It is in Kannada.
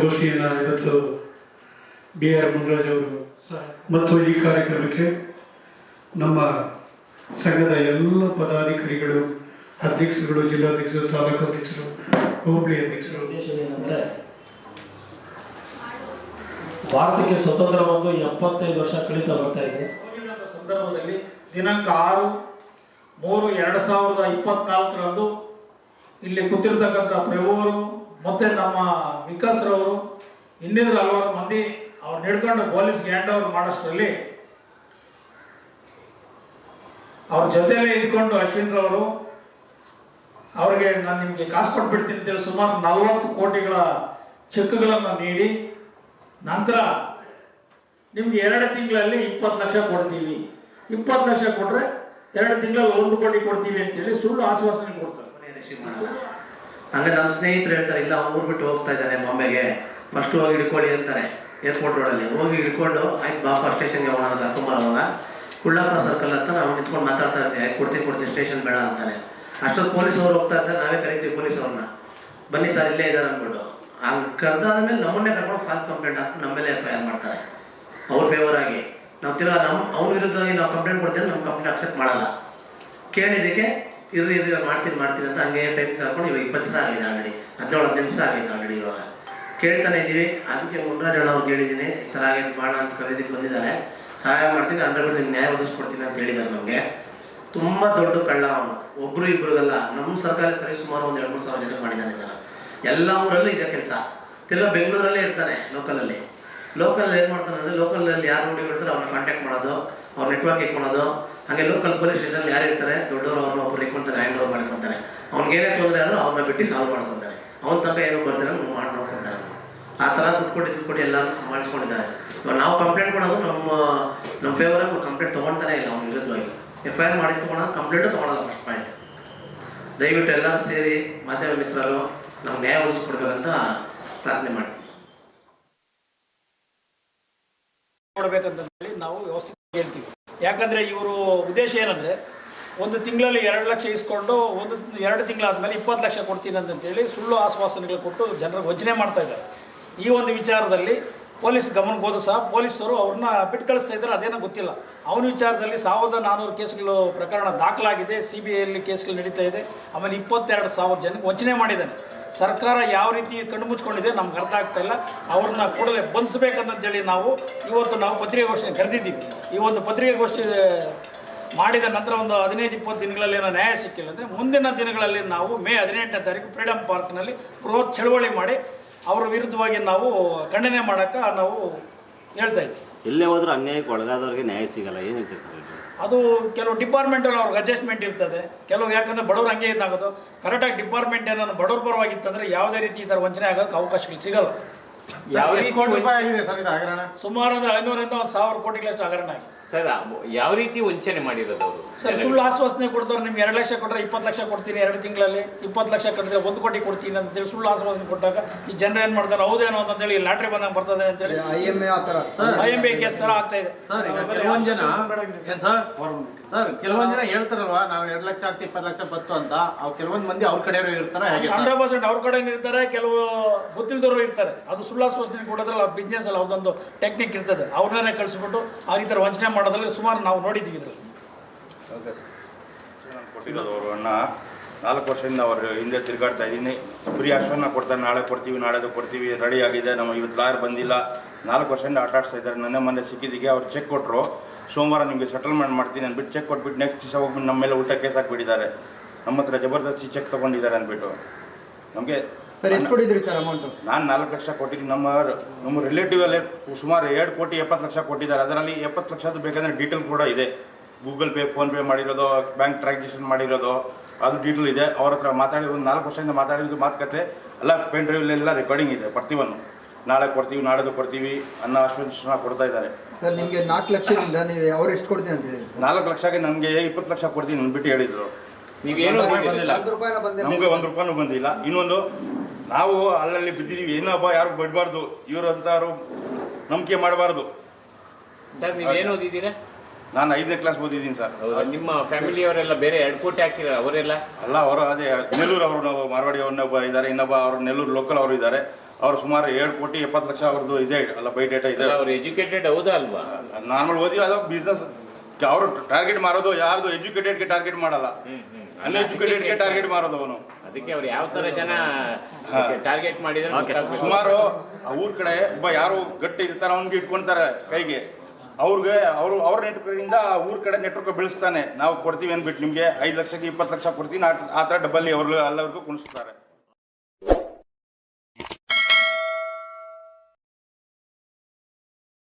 ಗೋಷ್ಠಿಯನ್ನು ಇವತ್ತು ಬಿ ಆರ್ ಮುನ್ರಾಜ್ ಅವರು ಮತ್ತು ಈ ಕಾರ್ಯಕ್ರಮಕ್ಕೆ ನಮ್ಮ ಸಂಘದ ಎಲ್ಲ ಪದಾಧಿಕಾರಿಗಳು ಅಧ್ಯಕ್ಷರುಗಳು ಜಿಲ್ಲಾಧ್ಯಕ್ಷರು ತಾಲೂಕು ಅಧ್ಯಕ್ಷರು ಹೋಬಳಿ ಅಧ್ಯಕ್ಷರು. ಉದ್ದೇಶ ಏನಂದ್ರೆ ಭಾರತಕ್ಕೆ ಸ್ವತಂತ್ರ ಬಂದು ಎಪ್ಪತ್ತೈದು ವರ್ಷ ಕಳೀತಾ ಬರ್ತಾ ಇದೆ. ಕೋವಿಡ್ ಸಂದರ್ಭದಲ್ಲಿ ದಿನಾಂಕ ಆರು ಮೂರು ಎರಡು ಸಾವಿರದ ಇಪ್ಪತ್ನಾಲ್ಕರಂದು ಇಲ್ಲಿ ಕೂತಿರ್ತಕ್ಕಂಥ ಪ್ರಭುವರು ಮತ್ತೆ ನಮ್ಮ ವಿಕಾಸ್ ರವರು ಇನ್ನಿತರ ಹಲವಾರು ಮಂದಿ ಅವ್ರು ಹಿಡ್ಕೊಂಡು ಪೊಲೀಸ್ ಹ್ಯಾಂಡ್ ಓವರ್ ಮಾಡೋಷ್ಟರಲ್ಲಿ ಅವ್ರ ಜೊತೆಲೇ ಇದ್ಕೊಂಡು ಅಶ್ವಿನ್ ರವರು ಅವ್ರಿಗೆ ನಾನು ನಿಮಗೆ ಕಾಸು ಕೊಟ್ಬಿಡ್ತೀನಿ ಅಂತೇಳಿ ಸುಮಾರು ನಲ್ವತ್ತು ಕೋಟಿಗಳ ಚೆಕ್ಗಳನ್ನು ನೀಡಿ ನಂತರ ನಿಮ್ಗೆ ಎರಡು ತಿಂಗಳಲ್ಲಿ ಇಪ್ಪತ್ತು ಲಕ್ಷ ಕೊಡ್ತೀವಿ. ಇಪ್ಪತ್ತು ಲಕ್ಷ ಕೊಟ್ರೆ ಎರಡು ತಿಂಗಳಲ್ಲಿ ಒಂದು ಕೋಟಿ ಕೊಡ್ತೀವಿ ಅಂತೇಳಿ ಸುಳ್ಳು ಆಶ್ವಾಸನೆ ಕೊಡ್ತಾರೆ. ಹಂಗೆ ನಮ್ಮ ಸ್ನೇಹಿತರು ಹೇಳ್ತಾರೆ, ಇಲ್ಲ, ಅವ್ನು ಊರು ಬಿಟ್ಟು ಹೋಗ್ತಾ ಇದ್ದಾನೆ ಬಾಂಬೆಗೆ. ಫಸ್ಟ್ ಹೋಗಿ ಹಿಡ್ಕೊಳ್ಳಿ ಅಂತಾರೆ ಏರ್ಪೋರ್ಟ್ ರೋಡಲ್ಲಿ ಹೋಗಿ ಹಿಡ್ಕೊಂಡು, ಆಯ್ತು ಬಾಪ ಸ್ಟೇಷನ್ಗೆ ಹೋಗೋಣ ಕರ್ಕೊಂಬರೋವಾಗ ಕುಳ್ಳಪ್ಪ ಸರ್ಕಲ್ ಅಂತ ನಾವು ನಿಂತ್ಕೊಂಡು ಮಾತಾಡ್ತಾ ಇರ್ತೀವಿ. ಆಯ್ತು, ಕೊಡ್ತೀನಿ ಕೊಡ್ತೀನಿ ಸ್ಟೇಷನ್ ಬೇಡ ಅಂತಾನೆ. ಅಷ್ಟೊತ್ತು ಪೊಲೀಸ್ ಅವ್ರು ಹೋಗ್ತಾ ಇರ್ತಾರೆ, ನಾವೇ ಕರಿತೀವಿ ಪೊಲೀಸ್ ಅವ್ರನ್ನ. ಬನ್ನಿ ಸರ್ ಇಲ್ಲೇ ಇದ್ದಾರೆ ಅಂದ್ಬಿಟ್ಟು. ಹಂಗೆ ಕರೆದಾದ್ಮೇಲೆ ನಮ್ಮನ್ನೇ ಕರ್ಕೊಂಡು ಫಾಲ್ಸ್ ಕಂಪ್ಲೇಂಟ್ ಹಾಕಿ ನಮ್ಮ ಮೇಲೆ ಎಫ್ ಐ ಆರ್ ಮಾಡ್ತಾರೆ. ಅವ್ರ ಫೇವರ್ ಆಗಿ. ನಾವು ತಿರ್ಗಾ ನಮ್ಮ ಅವ್ರ ವಿರುದ್ಧವಾಗಿ ನಾವು ಕಂಪ್ಲೇಂಟ್ ಕೊಡ್ತೀವಿ ನಮ್ಮ ಕಂಪ್ಲೇಂಟ್ ಅಕ್ಸೆಪ್ಟ್ ಮಾಡಲ್ಲ. ಕೇಳಿದ್ದಕ್ಕೆ ಇರ್ರಿ ಇರ್ರಿ ಮಾಡ್ತೀನಿ ಮಾಡ್ತೀನಿ ಅಂತ ಹಂಗೆ ಟೈಮ್ ತಗೊಂಡು ಇವಾಗ ಇಪ್ಪತ್ತು ದಿವಸ ಆಗಿದೆ ಆಲ್ರೆಡಿ ಹದಿನೇಳು, ಹದಿನೆಂಟು ದಿವಸ ಆಗಿದೆ ಆಲ್ರೆಡಿ ಇವಾಗ. ಕೇಳ್ತಾನೆ ಇದ್ದೀವಿ ಅದಕ್ಕೆ ಮುನ್ರಾಜ್ ಅಣ್ಣ ಅವ್ರು ಹೇಳಿದ್ದೀನಿ, ಈ ಥರ ಆಗಿದೆ ಮಾಡೋಣ ಅಂತ ಕರೀದಿಕ್ಕೆ ಬಂದಿದ್ದಾರೆ. ಸಹಾಯ ಮಾಡ್ತೀನಿ ಅಂಡರ್ ನಿಮ್ಗೆ ನ್ಯಾಯ ಒದಗಿಸ್ಕೊಡ್ತೀನಿ ಅಂತ ಹೇಳಿದ್ದಾರೆ ನಮಗೆ. ತುಂಬ ದೊಡ್ಡ ಕಳ್ಳ ಅವನು. ಒಬ್ರು ಇಬ್ಬರಿಗಲ್ಲ ನಮ್ಮ ಸರ್ಕಾರಿ ಸರಿ ಸುಮಾರು ಒಂದು ಎರಡು ಮೂರು ಸಾವಿರ ಜನ ಮಾಡಿದ್ದಾನೆ ಜನ ಎಲ್ಲ ಊರಲ್ಲೂ ಇದೆ ಕೆಲಸ. ತಿರ್ಗಾ ಬೆಂಗಳೂರಲ್ಲೇ ಇರ್ತಾನೆ ಲೋಕಲಲ್ಲಿ. ಲೋಕಲ್ ಏನು ಮಾಡ್ತಾನೆ ಅಂದರೆ, ಲೋಕಲಲ್ಲಿ ಯಾರು ನೋಡಿ ಬಿಡ್ತಾರೆ ಅವ್ರನ್ನ ಕಾಂಟ್ಯಾಕ್ಟ್ ಮಾಡೋದು, ಅವ್ರ ನೆಟ್ವರ್ಕ್ ಇಟ್ಕೊಳೋದು ಹಾಗೆ ಲೋಕಲ್ ಪೊಲೀಸ್ ಸ್ಟೇಷನ್ ಯಾರು ಇರ್ತಾರೆ, ದೊಡ್ಡವರು ಅವ್ರನ್ನ ಒಬ್ಬರು ಇಟ್ಕೊಂತಾರೆ ಹ್ಯಾಂಡ್ ಓವರ್ ಮಾಡ್ಕೊತಾರೆ. ಅವ್ನಿಗೆ ಏನೇ ತೊಂದರೆ ಆದರೂ ಅವ್ರನ್ನ ಬಿಟ್ಟು ಸಾಲ್ವ್ ಮಾಡ್ಕೊತಾರೆ. ಅವ್ನ ತನಕ ಏನೋ ಬರ್ತಾರೆ ಮಾಡಿ ನೋಡ್ಕೊತಾರೆ. ಆ ಥರ ದುಡ್ಡು ದುಡ್ಡು ಎಲ್ಲರೂ ಸಂಭಾಳಿಸ್ಕೊಂಡಿದ್ದಾರೆ. ಇವಾಗ ನಾವು ಕಂಪ್ಲೇಂಟ್ ಕೊಡೋದು ನಮ್ಮ ನಮ್ಮ ಫೇವರಾಗಿ ಕಂಪ್ಲೇಂಟ್ ತೊಗೊಳ್ತಾನೆ ಇಲ್ಲ ಅವ್ನ ವಿರುದ್ಧವಾಗಿ. ಎಫ್ ಐ ಆರ್ ಮಾಡಿ ತೊಗೊಳೋದು ಕಂಪ್ಲೇಂಟು ತೊಗೊಳಲ್ಲ ಫಸ್ಟ್ ಪಾಯಿಂಟ್ ದಯವಿಟ್ಟು ಎಲ್ಲರೂ ಸೇರಿ ಮಾಧ್ಯಮ ಮಿತ್ರರು ನಾವು ನ್ಯಾಯ ಒದಗಿಸ್ಕೊಡ್ಬೇಕಂತ ಪ್ರಾರ್ಥನೆ ಮಾಡ್ತೀವಿ. ಕೊಡಬೇಕಂತ ನಾವು ವ್ಯವಸ್ಥಿತ ಹೇಳ್ತೀವಿ. ಯಾಕಂದ್ರೆ ಇವರು ಉದ್ದೇಶ ಏನಂದ್ರೆ, ಒಂದು ತಿಂಗಳಲ್ಲಿ ಎರಡು ಲಕ್ಷ ಇಸ್ಕೊಂಡು, ಒಂದು ಎರಡು ತಿಂಗಳಾದಮೇಲೆ ಇಪ್ಪತ್ತು ಲಕ್ಷ ಕೊಡ್ತೀನಿ ಅಂತೇಳಿ ಸುಳ್ಳು ಆಶ್ವಾಸನೆಗಳು ಕೊಟ್ಟು ಜನರಿಗೆ ವಂಚನೆ ಮಾಡ್ತಾ ಇದ್ದಾರೆ. ಈ ಒಂದು ವಿಚಾರದಲ್ಲಿ ಪೊಲೀಸ್ ಗಮನಕ್ಕೆ ಸಹ ಪೊಲೀಸರು ಅವ್ರನ್ನ ಬಿಟ್ಟು ಕಳಿಸ್ತಾ ಇದ್ದಾರೆ, ಅದೇನೋ ಗೊತ್ತಿಲ್ಲ. ಅವನ ವಿಚಾರದಲ್ಲಿ ಸಾವಿರದ ನಾನ್ನೂರು ಕೇಸ್ಗಳು ಪ್ರಕರಣ ದಾಖಲಾಗಿದೆ ಸಿ ಬಿ ಐಯಲ್ಲಿ ಕೇಸ್ಗಳು ನಡೀತಾ ಇದೆ, ಆಮೇಲೆ ಇಪ್ಪತ್ತೆರಡು ಸಾವಿರ ಜನಕ್ಕೆ ವಂಚನೆ ಮಾಡಿದ್ದಾನೆ ಸರ್ಕಾರ ಯಾವ ರೀತಿ ಕಣ್ಮುಚ್ಕೊಂಡಿದೆ ನಮ್ಗೆ ಅರ್ಥ ಆಗ್ತಾ ಇಲ್ಲ. ಅವ್ರನ್ನ ಕೂಡಲೇ ಬಂಧಿಸಬೇಕಂತೇಳಿ ನಾವು ಇವತ್ತು ನಾವು ಪತ್ರಿಕಾಗೋಷ್ಠಿ ಕರೆದಿದ್ದೀವಿ. ಈ ಒಂದು ಪತ್ರಿಕಾಗೋಷ್ಠಿ ಮಾಡಿದ ನಂತರ ಒಂದು ಹದಿನೈದು, ಇಪ್ಪತ್ತು ದಿನಗಳಲ್ಲಿ ಏನೋ ನ್ಯಾಯ ಸಿಕ್ಕಿಲ್ಲ ಅಂದರೆ ಮುಂದಿನ ದಿನಗಳಲ್ಲಿ ನಾವು ಮೇ ಹದಿನೆಂಟನೇ ತಾರೀಕು ಫ್ರೀಡಮ್ ಪಾರ್ಕ್ನಲ್ಲಿ ಬೃಹತ್ ಚಳವಳಿ ಮಾಡಿ ಅವರ ವಿರುದ್ಧವಾಗಿ ನಾವು ಖಂಡನೆ ಮಾಡೋಕ್ಕೆ ನಾವು ಹೇಳ್ತಾ ಇದ್ವಿ ಎಲ್ಲೇ ಹೋದ್ರೂ ಅನ್ಯಾಯಕ್ಕೆ ಒಳಗಾದವ್ರಿಗೆ ನ್ಯಾಯ ಸಿಗಲ್ಲ. ಏನು ಹೇಳ್ತೀರಿ ಸರ್ ಇದು? ಅದು ಕೆಲವು ಡಿಪಾರ್ಟ್ಮೆಂಟಲ್ಲಿ ಅವ್ರಿಗೆ ಅಡ್ಜಸ್ಟ್ಮೆಂಟ್ ಇರ್ತದೆ. ಕೆಲವು ಯಾಕಂದ್ರೆ ಬಡವ್ರು ಹಂಗೆ ಇದಾಗೋದು ಕರೆಕ್ಟಾಗಿ ಡಿಪಾರ್ಟ್ಮೆಂಟ್ ಏನಾದ್ರು ಬಡವ್ರ ಪರವಾಗಿತ್ತಂದ್ರೆ ಯಾವುದೇ ರೀತಿ ಈ ಥರ ವಂಚನೆ ಆಗೋಕ್ಕೆ ಅವಕಾಶಗಳು ಸಿಗಲ್ಲ. ಯಾವ ಕೋಟಿ ರೂಪಾಯಿ ಆಗಿದೆ ಸರ್ ಇದು ಹಗರಣ? ಸುಮಾರು ಅಂದರೆ ಐನೂರಿಂದ ಒಂದು ಸಾವಿರ ಕೋಟಿಗಳಷ್ಟು ಹಗರಣ ಆಗಿದೆ. ಸರ್ ಯಾವ ರೀತಿ ವಂಚನೆ ಮಾಡಿರೋದು ಅವರು ಸರ್ ಸುಳ್ಳು ಆಶ್ವಾಸನೆ ಕೊಡ್ತಾರೆ ನಿಮ್ಗೆ ಎರಡು ಲಕ್ಷ ಕೊಟ್ಟರೆ ಇಪ್ಪತ್ತು ಲಕ್ಷ ಕೊಡ್ತೀನಿ ಎರಡು ತಿಂಗಳಲ್ಲಿ ಇಪ್ಪತ್ತು ಲಕ್ಷ ಕಟ್ಟಿದ್ರೆ ಒಂದು ಕೋಟಿ ಕೊಡ್ತೀನಿ ಅಂತೇಳಿ ಸುಳ್ಳು ಆಶ್ವಾಸನೆ ಕೊಟ್ಟಾಗ ಈ ಜನರು ಏನು ಮಾಡ್ತಾರೆ ಹೌದೇನೋ ಅಂತೇಳಿ ಲಾಟ್ರಿ ಬಂದಂಗೆ ಬರ್ತದೆ ಅಂತೇಳಿ ಐ ಎಂ ಎ ಆ ಥರ. ಐ ಎಂ ಬಿ ಕೇಸ್ ತರ ಆಗ್ತಾ ಇದೆ. ಕೆಲವೊಂದು ಜನ ಸರ್? ಸರ್ ಕೆಲವೊಂದು ಜನ ಹೇಳ್ತಾರಲ್ವಾ ನಾವು ಎರಡು ಲಕ್ಷ ಆಗ್ತಿ ಇಪ್ಪತ್ತು ಲಕ್ಷ ಬತ್ತು ಅಂತ. ಅವ್ ಕೆಲವೊಂದು ಮಂದಿ ಅವ್ರ ಕಡೆ ಇರ್ತಾರೆ? ಹಂಡ್ರೆಡ್ ಪರ್ಸೆಂಟ್ ಅವ್ರ ಕಡೆ ಇರ್ತಾರೆ ಕೆಲವು ಗೊತ್ತಿಲ್ದವರು ಇರ್ತಾರೆ. ಅದು ಸುಳ್ಳು ಆಶ್ವಾಸನೆ ಕೊಡೋದ್ರಲ್ಲಿ ಬಿಸ್ನೆಸ್ ಅಲ್ಲಿ ಅವ್ರದ್ದೊಂದು ಟೆಕ್ನಿಕ್ ಇರ್ತದೆ. ಅವ್ರನ್ನೇ ಕಳಿಸ್ಬಿಟ್ಟು ಆ ರೀತಿ ವಂಚನೆ ಮಾಡೋದ್ರಲ್ಲಿ ಸುಮಾರು ನಾವು ನೋಡಿದ್ದೀವಿ ಇದರಲ್ಲಿ. ಕೊಟ್ಟಿರೋದು ಅವರು ಅಣ್ಣ. ನಾಲ್ಕು ವರ್ಷದಿಂದ ಅವರು ಹಿಂದೆ ತಿರುಗಾಡ್ತಾ ಇದ್ದೀನಿ. ಫ್ರೀ ಆಶ್ವಾಸನ ಕೊಡ್ತಾರೆ, ನಾಳೆ ಕೊಡ್ತೀವಿ, ನಾಳೆದು ಕೊಡ್ತೀವಿ ರೆಡಿ ಆಗಿದೆ. ನಮ್ಮ ಇವತ್ತು ಲಾಯರ್ ಬಂದಿಲ್ಲ. ನಾಲ್ಕು ವರ್ಷದಿಂದ ಆಟ ಇದ್ದಾರೆ. ನನ್ನ ಮನೆ ಸಿಕ್ಕಿದ್ದಕ್ಕೆ ಅವ್ರು ಚೆಕ್ ಕೊಟ್ಟರು ಸೋಮವಾರ ನಿಮಗೆ ಸೆಟಲ್ಮೆಂಟ್ ಮಾಡ್ತೀನಿ ಅಂದ್ಬಿಟ್ಟು ಚೆಕ್ ಕೊಟ್ಬಿಟ್ಟು ನೆಕ್ಸ್ಟ್ ದಿವಸ ಹೋಗ್ಬಿಟ್ಟು ನಮ್ಮ ಮೇಲೆ ಉಲ್ಟಾ ಕೇಸ್ ಹಾಕ್ಬಿಟ್ಟಿದ್ದಾರೆ. ನಮ್ಮ ಹತ್ರ ಜಬರ್ದಸ್ತಿ ಚೆಕ್ ತೊಗೊಂಡಿದ್ದಾರೆ ಅಂದ್ಬಿಟ್ಟು. ನಮಗೆ ಸರ್ ಎಷ್ಟು ಕೊಟ್ಟಿದ್ರಿ ಸರ್ ಅಮೌಂಟ್ ನಾನು ನಾಲ್ಕು ಲಕ್ಷ ಕೊಟ್ಟಿದ್ದೀನಿ. ನಮ್ಮ ನಮ್ಮ ರಿಲೇಟಿವ್ ಅಲ್ಲೇ ಸುಮಾರು ಎರಡು ಕೋಟಿ ಎಪ್ಪತ್ತು ಲಕ್ಷ ಕೊಟ್ಟಿದ್ದಾರೆ. ಅದರಲ್ಲಿ ಎಪ್ಪತ್ತು ಲಕ್ಷದ್ದು ಬೇಕಂದ್ರೆ ಡೀಟೇಲ್ ಕೂಡ ಇದೆ. ಗೂಗಲ್ ಪೇ ಫೋನ್ಪೇ ಮಾಡಿರೋದು ಬ್ಯಾಂಕ್ ಟ್ರಾನ್ಸಾಕ್ಷನ್ ಮಾಡಿರೋದು ಅದು ಡೀಟೇಲ್ ಇದೆ. ಅವ್ರ ಹತ್ರ ಮಾತಾಡಿ ಒಂದು ನಾಲ್ಕು ವರ್ಷದಿಂದ ಮಾತಾಡಿದ್ದು ಮಾತುಕತೆ. ಎಲ್ಲ ಪೆನ್ ಡ್ರೈವ್ಲೆಲ್ಲ ರೆಕಾರ್ಡಿಂಗ್ ಇದೆ ಪ್ರತಿಯೊಂದು ನಾಳೆ ಕೊಡ್ತೀವಿ ನಾಳೆದು ಕೊಡ್ತೀವಿ ಅನ್ನೋ ಆಶ್ವಾಸನ ಕೊಡ್ತಾ ಇದ್ದಾರೆ. ಸರ್ ನಿಮಗೆ ನಾಲ್ಕು ಲಕ್ಷದಿಂದ ನೀವು ಅವ್ರು ಎಷ್ಟು ಕೊಡ್ತೀನಿ ಅಂತ ಹೇಳಿದ್ರು ನಾಲ್ಕು ಲಕ್ಷಕ್ಕೆ ನನಗೆ ಇಪ್ಪತ್ತು ಲಕ್ಷ ಕೊಡ್ತೀನಿ ಅಂದ್ಬಿಟ್ಟು ಹೇಳಿದರು. ನೀವೇನು ಬಂದಿಲ್ಲ. ನಮಗೆ ಒಂದು ರೂಪಾಯಿನೂ ಬಂದಿಲ್ಲ. ಇನ್ನೊಂದು ನಾವು ಅಲ್ಲಲ್ಲಿ ಬಿದ್ದಿದ್ದೀವಿ ಏನಪ್ಪ ಯಾರು ಬಿಡಬಾರ್ದು. ಇವರು ಅಂತಾರು ನಂಬಿಕೆ ಮಾಡಬಾರ್ದು. ಸರ್ ನೀವೇನು ಓದಿದ್ದೀರಾ? ನಾನು ಐದನೇ ಕ್ಲಾಸ್ ಓದಿದ್ದೀನಿ ಸರ್. ಹೌದಾ? ನಿಮ್ಮ ಫ್ಯಾಮಿಲಿಯವರೆಲ್ಲ ಬೇರೆ ಎರಡು ಕೋಟಿ ಹಾಕಿರ ಅವರೆಲ್ಲ? ಅಲ್ಲ ಅವರು ಅದೇ ನೆಲ್ಲೂರು ಅವರು ನಾವು ಮಾರ್ವಾಡಿ ಅವ್ರನ್ನೊಬ್ಬ ಇದ್ದಾರೆ. ಇನ್ನೊಬ್ಬ ಅವರು ನೆಲ್ಲೂರು ಲೋಕಲ್ ಅವರು ಇದ್ದಾರೆ. ಅವ್ರು ಸುಮಾರು ಎರಡು ಕೋಟಿ ಎಪ್ಪತ್ತು ಲಕ್ಷ ಅವ್ರದ್ದು ಇದೆ. ಅಲ್ಲ ಬೈ ಡೇಟಾ ಇದೆ. ಅವ್ರು ಎಜುಕೇಟೆಡ್ ಹೌದಾ ಅಲ್ವಾ? ನಾರ್ಮಲ್ ಓದಿರೋ ಬಿಸ್ನೆಸ್ ಅವರು ಟಾರ್ಗೆಟ್ ಮಾಡೋದು ಯಾರ್ದು ಎಜುಕೇಟೆಡ್ಗೆ ಟಾರ್ಗೆಟ್ ಮಾಡಲ್ಲ. ಅನ್ಎಜುಕೇಟೆಡ್ಗೆ ಟಾರ್ಗೆಟ್ ಮಾಡೋದು ಅವನು. ಅದಕ್ಕೆ ಅವ್ರು ಯಾವ ತರ ಜನ ಟಾರ್ಗೆಟ್ ಮಾಡಿದ್ರೆ ಸುಮಾರು ಆ ಊರ್ ಕಡೆ ಒಬ್ಬ ಯಾರು ಗಟ್ಟಿ ಇರ್ತಾರ ಅವ್ನಿಗೆ ಇಟ್ಕೊಂತಾರೆ ಕೈಗೆ. ಅವ್ರಿಗೆ ಅವರು ಅವ್ರ ನೆಟ್ವರ್ಕಿಂದ ಆ ಊರ್ ಕಡೆ ನೆಟ್ವರ್ಕ್ ಬೆಳೆಸ್ತಾನೆ. ನಾವು ಕೊಡ್ತೀವಿ ಅಂದ್ಬಿಟ್ಟು ನಿಮಗೆ ಐದು ಲಕ್ಷಕ್ಕೆ ಇಪ್ಪತ್ತು ಲಕ್ಷ ಕೊಡ್ತೀನಿ ಆ- ಆ ಥರ ಡಬ್ಬಲ್ಲಿ ಅವ್ರು ಎಲ್ಲರಿಗೂ ಕುಣಿಸ್ತಾರೆ.